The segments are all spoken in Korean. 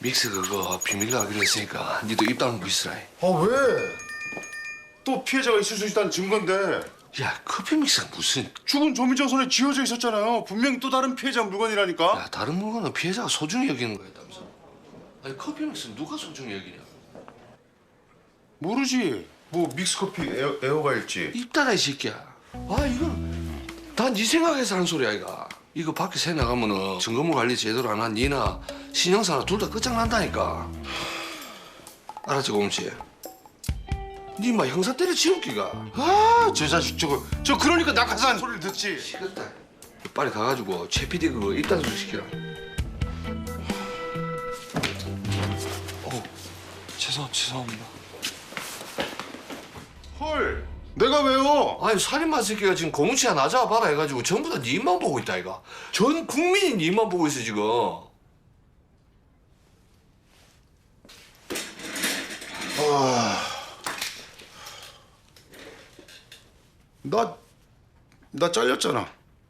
믹스 그거 비밀로 하기로 했으니까 니도 입 다물고 있으라. 아 왜? 또 피해자가 있을 수 있다는 증거인데 야 커피 믹스가 무슨? 죽은 조민정 손에 쥐어져 있었잖아요. 분명 또 다른 피해자 물건이라니까. 야 다른 물건은 피해자가 소중히 여기는 거였다면서? 아니 커피 믹스 누가 소중히 여기냐? 모르지. 뭐 믹스커피 에어, 에어가일지. 입 닫아 이 새끼야. 아 이건 다네 생각해서 하는 소리야 이거. 이거 밖에 새 나가면은 증거물 관리 제대로 안 한 니나 신영사나 둘 다 끝장난다니까. 알았지 공씨? 니마 형사 때려 치울기가. 아, 저 자식 저거. 저 그러니까 낙하산 소리를 듣지. 시끄럽다. 빨리 가가지고 최 PD 그거 입단속 시키라. 죄송 죄송합니다. 헐. 내가 왜요? 아니 살인마 새끼가 지금 고무치야 나자 봐라 해가지고 전부 다 니만 보고 있다 이가. 전 국민이 니만 보고 있어 지금. 나, 나 잘렸잖아.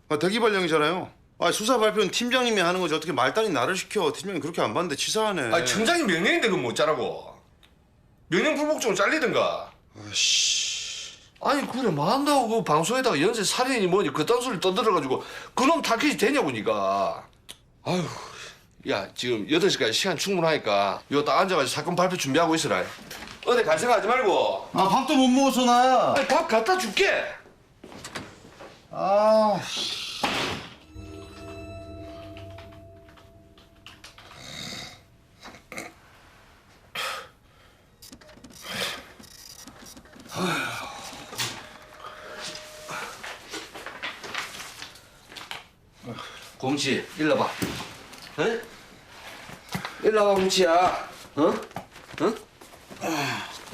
아, 대기발령이잖아요. 아, 수사 발표는 팀장님이 하는 거지. 어떻게 말단이 나를 시켜. 팀장님 그렇게 안 봤는데 치사하네. 아니 청장이 명령인데 그거 못 자라고. 명령 불복종을 잘리든가. 아씨. 아니 그래 뭐 한다고 그 방송에다가 연쇄 살인이 뭐니 그딴 소리 떠들어가지고 그놈 타켓이 되냐고 니가. 아휴. 야 지금 8시까지 시간 충분하니까 이거 딱 앉아가지고 사건 발표 준비하고 있으라. 어디 갈 생각하지 말고. 아, 밥도 못 먹었어, 나. 아니 밥 갖다 줄게. 아. 공치 일로 봐. 응? 일로 와 공치야. 어? 응?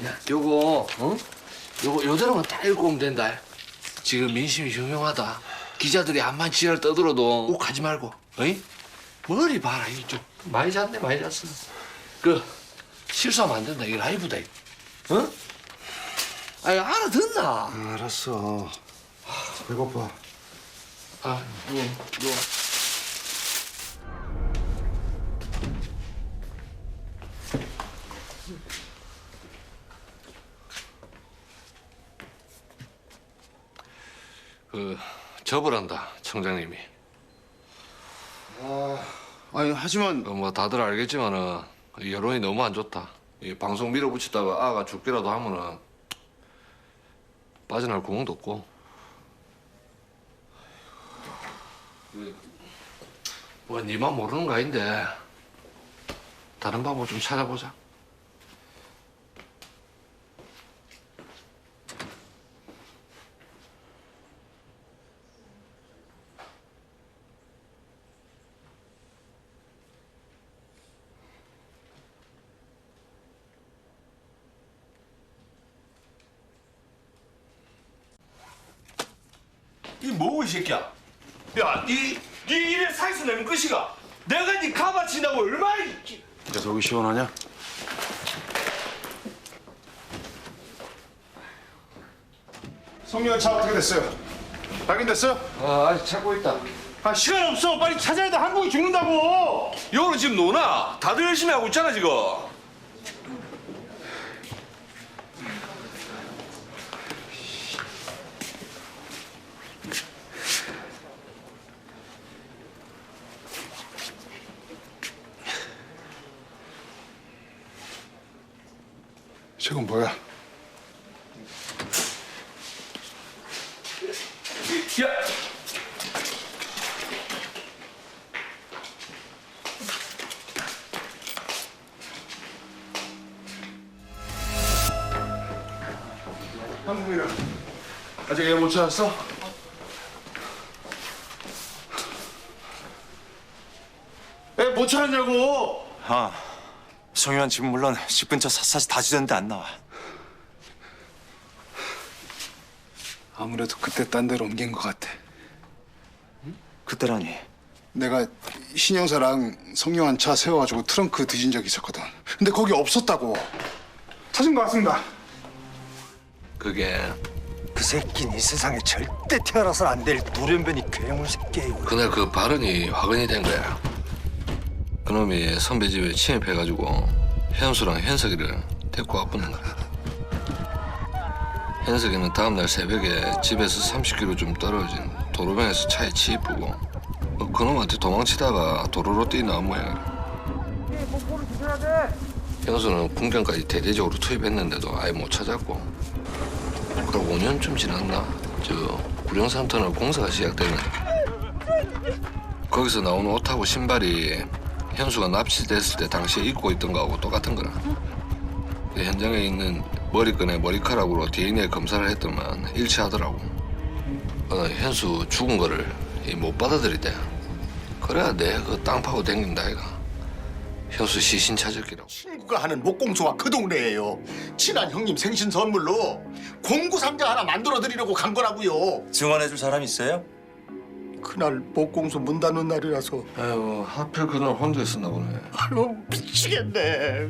야 요거 어? 요거 요대로만 다 읽고 오면 된다. 지금 민심이 흉흉하다. 기자들이 암만 지랄 떠들어도 욱하지 말고. 어이? 머리 봐라 이좀 많이 잤네 많이 잤어. 그 실수하면 안 된다. 이거 라이브다. 이거. 어? 아니 알아듣나? 알았어. 배고파. 아 누워 누워. 그 접을한다 청장님이. 아니, 하지만. 그뭐 다들 알겠지만은 여론이 너무 안 좋다. 이 방송 밀어붙이다가 아가 죽기라도 하면은 빠져나갈 구멍도 없고. 그, 뭐 니만 모르는 거 아닌데 다른 방법 좀 찾아보자. 새끼야? 야, 니, 니 일에 사에서 내면 끝이가. 내가 니 가바친다고 얼마나 이- 이제 속이 시원하냐? 성렬 차 어떻게 됐어요? 발견됐어요? 아, 아직 찾고 있다. 아 시간 없어 빨리 찾아야 돼 한국이 죽는다고 여는 지금 노나? 다들 열심히 하고 있잖아 지금. 저건 뭐야? 야, 한국이랑 아직 애 못 찾았어? 애 못 찾았냐고 아, 송유한 지금 물론 집 근처 샅샅이 다 지졌는데 안 나와. 아무래도 그때 딴 데로 옮긴 것 같아. 그때라니. 내가 신영사랑 성룡한 차 세워가지고 트렁크 뒤진 적이 있었거든. 근데 거기 없었다고. 찾은 것 같습니다. 그게 그 새끼는 이 세상에 절대 태어나선 안될 돌연변이 괴물 이거. 그날 그 발언이 화근이 된 거야. 그놈이 선배 집에 침입해가지고 현수랑 현석이를 데리고 와보는 거야. 현석이는 다음날 새벽에 집에서 30km 좀 떨어진 도로변에서 차에 치이쁘고 어, 그놈한테 도망치다가 도로로 뛰나온 모양이야. 현수는 궁전까지 대대적으로 투입했는데도 아예 못 찾았고 그리고 5년쯤 지났나 저 구룡산 터널 공사가 시작됐네 거기서 나온 옷하고 신발이 현수가 납치됐을 때 당시에 입고 있던 거하고 똑같은 거라 그 현장에 있는 머리끈에 머리카락으로 DNA 검사를 했더만 일치하더라고 어, 현수 죽은 거를 이못 받아들이대 그래야 내그땅 파고 댕긴다 아이가 현수 시신 찾을기라고 친구가 하는 목공소가 그 동네예요. 친한 형님 생신 선물로 공구 상자 하나 만들어 드리려고 간 거라고요. 증언해줄 사람 있어요? 그날 목공소 문 닫는 날이라서 아유 하필 그날 혼자 있었나 보네 아유 미치겠네.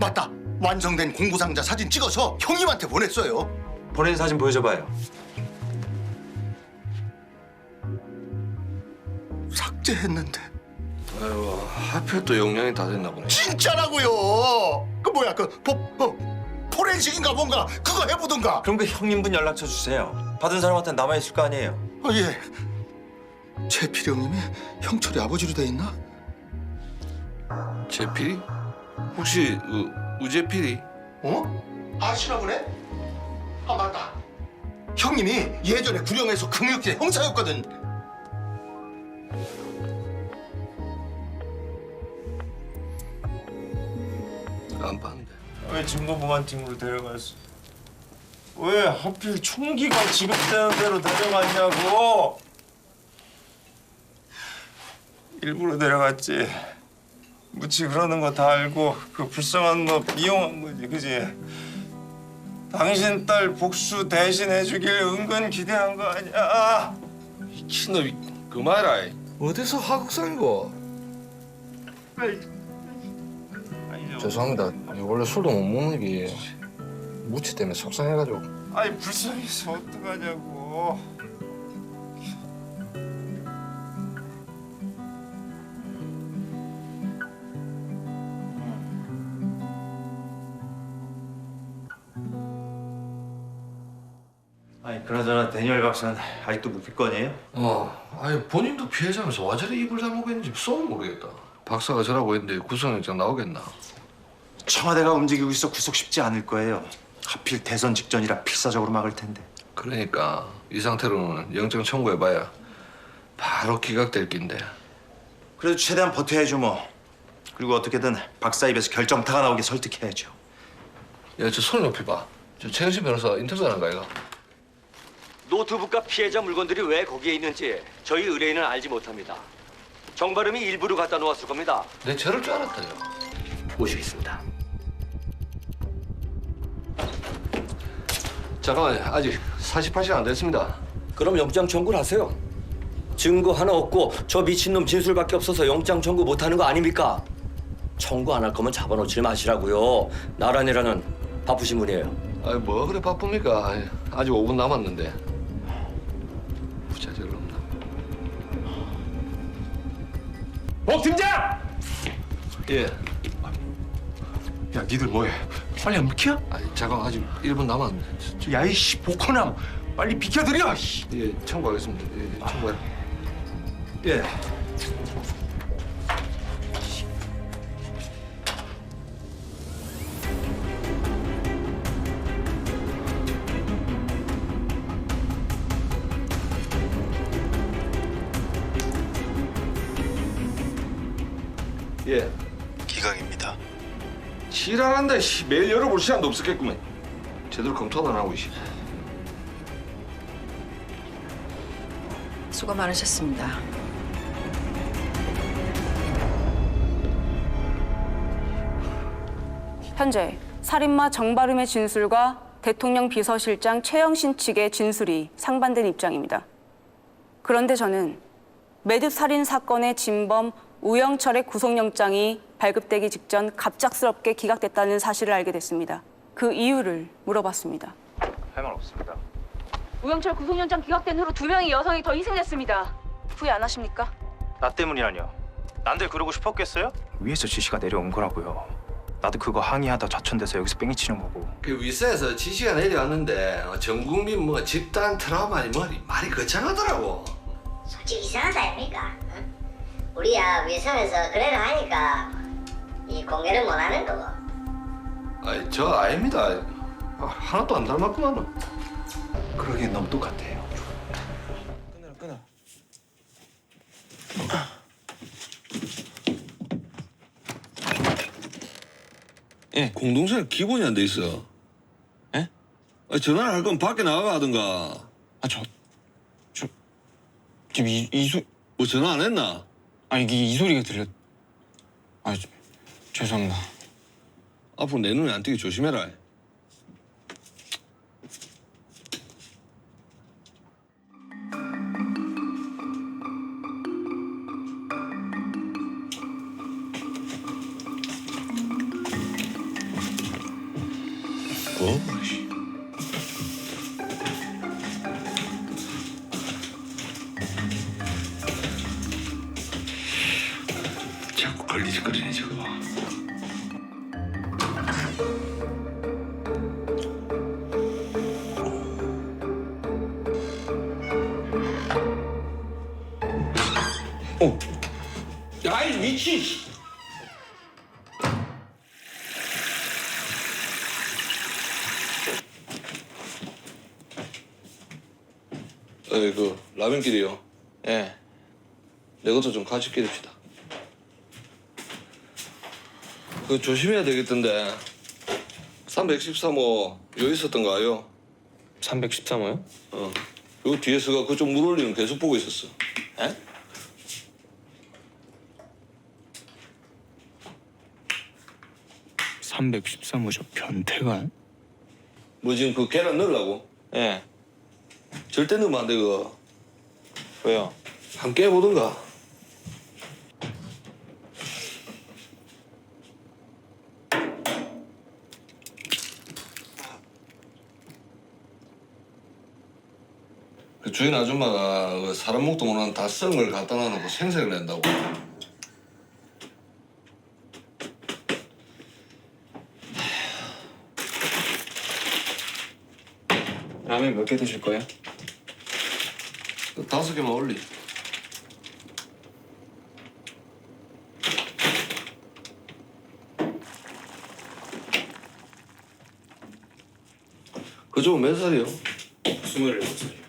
맞다. 완성된 공구 상자 사진 찍어서 형님한테 보냈어요. 보낸 사진 보여줘봐요. 삭제했는데 아유 하필 또 용량이 다 됐나 보네 진짜라고요. 그 뭐야 그 포, 어, 포렌식인가 뭔가 그거 해보든가. 그럼 그 형님분 연락처 주세요. 받은 사람한테 남아있을 거 아니에요. 아 예. 최필이 형님이 형철이 아버지로 돼 있나? 제필이? 혹시 우, 우제필이? 어? 아시나 보네? 아 맞다. 형님이 예전에 구령에서 금융계 형사였거든. 안 봤는데 왜 증거보만 팀으로 데려갔어? 왜 하필 총기가 지급되는 대로 데려갔냐고? 일부러 데려갔지. 무치 그러는 거 다 알고 그 불쌍한 너 이용한 거지, 그지? 당신 딸 복수 대신 해주길 은근 기대한 거 아니야? 미친놈이 그만해라 어디서 하극상이고 아니죠. 죄송합니다 원래 술도 못 먹는 게 무치 때문에 속상해가지고 아니 불쌍해서 어떡하냐고. 아니 그나저나 데니얼 박사는 아직도 묵비권이에요? 어 아니 본인도 피해자면서 와 저리 입을 다물겠는지 쏘면 모르겠다 박사가 저라고 했는데 구속영장 나오겠나 청와대가 움직이고 있어 구속 쉽지 않을 거예요. 하필 대선 직전이라 필사적으로 막을 텐데. 그러니까 이 상태로는 영장 청구해봐야 바로 기각될 낀데 그래도 최대한 버텨야죠 뭐. 그리고 어떻게든 박사 입에서 결정타가 나오게 설득해야죠. 야 저 손 높이 봐 저 최현신 변호사 인터뷰하는 거 아이가 노트북과 피해자 물건들이 왜 거기에 있는지 저희 의뢰인은 알지 못합니다. 정발음이 일부러 갖다 놓았을 겁니다. 내 저럴 줄 알았다요 모시겠습니다. 잠깐만요 아직 48시간 안 됐습니다 그럼 영장 청구를 하세요. 증거 하나 없고 저 미친놈 진술밖에 없어서 영장 청구 못하는 거 아닙니까? 청구 안 할 거면 잡아놓지 마시라고요. 나란이라는 바쁘신 분이에요. 아이 뭐 그래 바쁩니까 아이, 아직 5분 남았는데 부자절 없나 복 팀장! 예 야, 니들 뭐해? 빨리 안 비켜? 아니 잠깐 아직 1분 남았는데 야, 이 씨, 복호남. 빨리 비켜드려, 씨. 예 청구하겠습니다 예 청구해 예. 예 지랄한다 씨 매일 열어볼 시간도 없었겠구만 제대로 검토도 안 하고 씨 수고 많으셨습니다. 현재 살인마 정발음의 진술과 대통령 비서실장 최영신 측의 진술이 상반된 입장입니다. 그런데 저는 매듭 살인 사건의 진범 우영철의 구속영장이 발급되기 직전 갑작스럽게 기각됐다는 사실을 알게 됐습니다. 그 이유를 물어봤습니다. 할 말 없습니다. 우영철 구속영장 기각된 후로 두 명의 여성이 더 희생됐습니다. 후회 안 하십니까? 나 때문이라뇨. 난들 그러고 싶었겠어요? 위에서 지시가 내려온 거라고요. 나도 그거 항의하다 좌천돼서 여기서 뺑이 치는 거고. 그 윗선에서 지시가 내려왔는데 어, 전 국민 뭐 집단 트라우마니 뭐 말이 거창하더라고. 솔직히 이상하다 아닙니까? 응? 우리야 위성에서 그래를 하니까 이 공개를 못하는 거고 아니 저 아닙니다. 아, 하나도 안 닮았구만. 그러기엔 너무 똑같아요. 공동생 기본이 안 돼 있어. 예? 아, 전화를 할 거면 밖에 나가 하든가. 아 저 저 지금 이, 이 소... 뭐 전화 안 했나? 아 이게 이 소리가 들려 아 저, 죄송합니다 앞으로 내 눈에 안 띄게 조심해라. 뭐? 라면끼리요. 예 내 것도 좀 같이 끼립시다. 그 조심해야 되겠던데. 313호 여기 있었던 거 아요? 313호요? 어. 요 뒤에서가 그쪽 물 올리는 계속 보고 있었어. 에? (313호) 저 변태가 뭐 지금 그 계란 넣으려고? 예 절대 넣으면 안 돼 그거. 왜요 함께 해보든가. 그 주인 아줌마가 그 사람 목도 모르는 닷성을 갖다 놔놓고 생색을 낸다고. 라면 몇 개 드실 거예요? 그 다섯 개만 올리. 그쪽은 몇 살이요? 스물일곱 살이요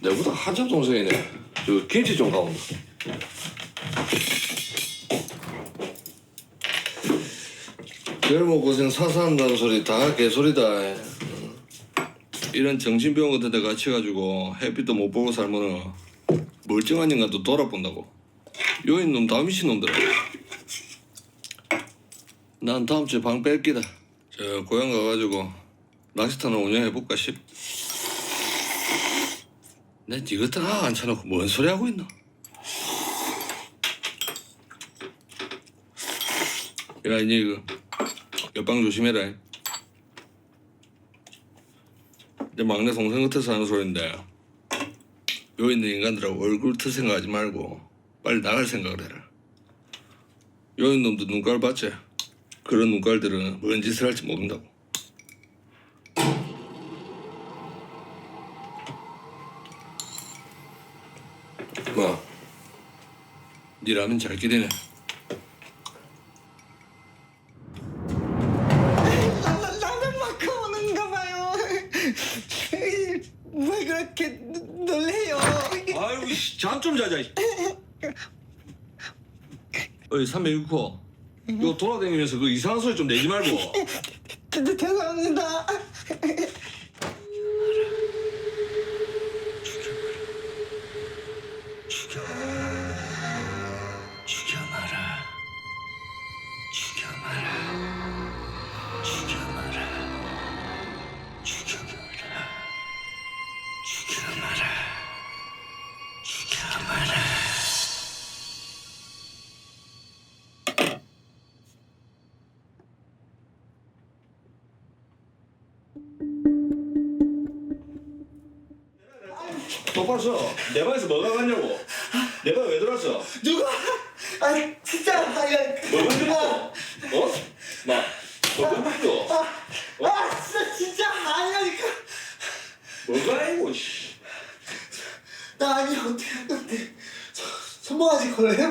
내보다 한참 동생이네. 저 김치 좀 가온다. 별모 고생 사사한다는 소리 다 개소리다. 응. 이런 정신병원 같은 데 갇혀가지고 햇빛도 못 보고 살면은 멀쩡한 인간도 돌아본다고. 요인 놈 다 미친 놈들아. 난 다음 주에 방 뺄기다. 저 고향 가가지고 낚시터나 운영해볼까 싶. 내니 같은 아 앉혀놓고 뭔 소리 하고 있노? 야, 이제 그 옆방 조심해라. 내 막내 동생 같아서 하는 소린데 요 있는 인간들하고 얼굴 틀 생각하지 말고 빨리 나갈 생각을 해라. 요 있는 놈도 눈깔 봤지? 그런 눈깔들은 뭔 짓을 할지 모른다고. 뭐? 니 라면 잘 끼리네. 잠좀 자자. 어이 306호. 이거 돌아다니면서 그 이상한 소리 좀 내지 말고. 죄송합니다 죽여마라. 죽여마라. 죽여마라. 죽여마라. 죽여 똑바로 서. 내 방에서 뭐가 갔냐고. 내 방에 왜 들어왔어? 누가 아 진짜 아야 먹은 거? 어? 마, 먹은 거? 아 진짜 진짜 아니라니까 뭐가 아니고, 씨. 나 아니 어떻게 저, 손모가지 걸래요?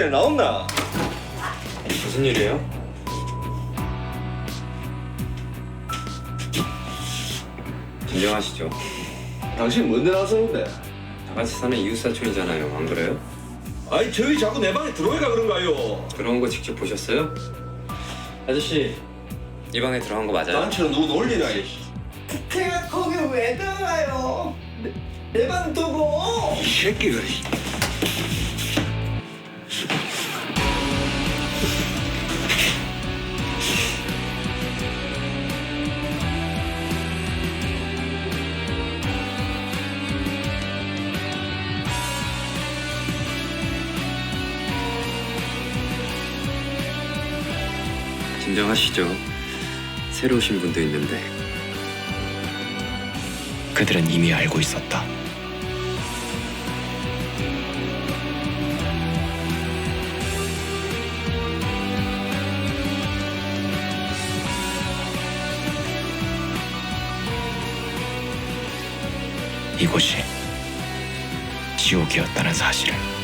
처마비에 나온나? 무슨 일이에요? 진정하시죠. 당신 뭔데 나서는데? 다 같이 사는 이웃사촌이잖아요. 안 그래요? 아니, 저희 자꾸 내 방에 들어오니까 그런가요? 그런 거 직접 보셨어요? 아저씨, 이 방에 들어간 거 맞아요? 나한테는 누구 놀리나, 이씨. 제가 거기 왜 들어가요? 내 방 두고 이 새끼가, 씨. 진정하시죠. 새로 오신 분도 있는데. 그들은 이미 알고 있었다. 이곳이 지옥이었다는 사실을.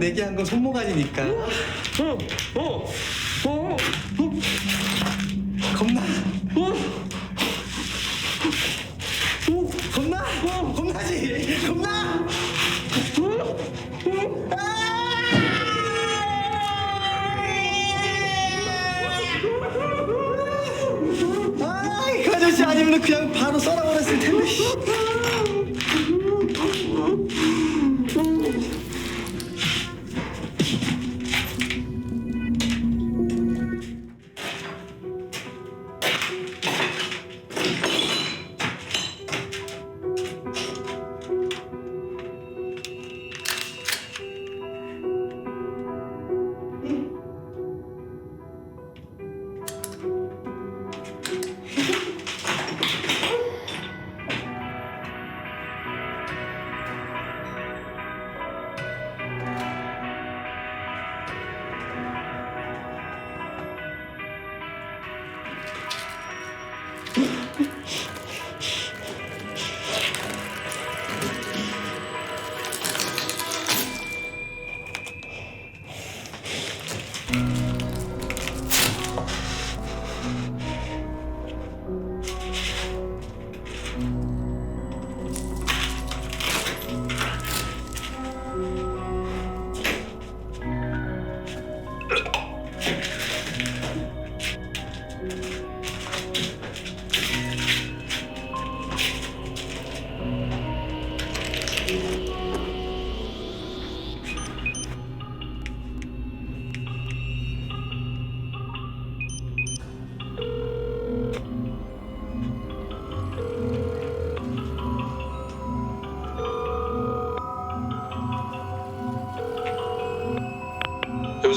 내기한 건 손모가지니까. 어, 어, 어,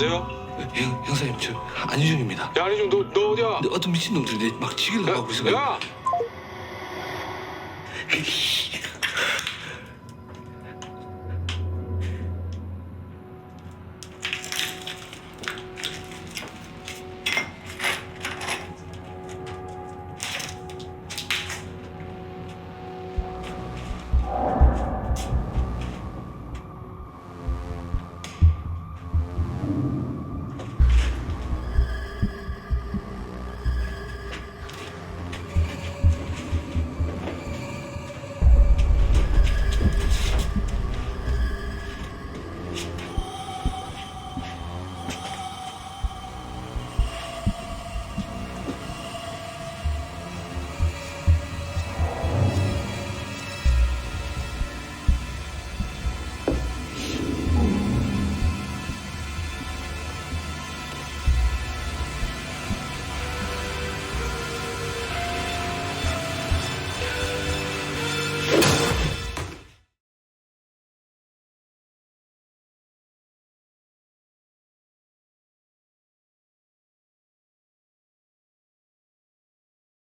여보세요? 형, 형사님 저 안희중입니다. 야 안희중 너, 너 어디야? 근데 어떤 미친놈들이 내막 치기를 하고 있어. 야!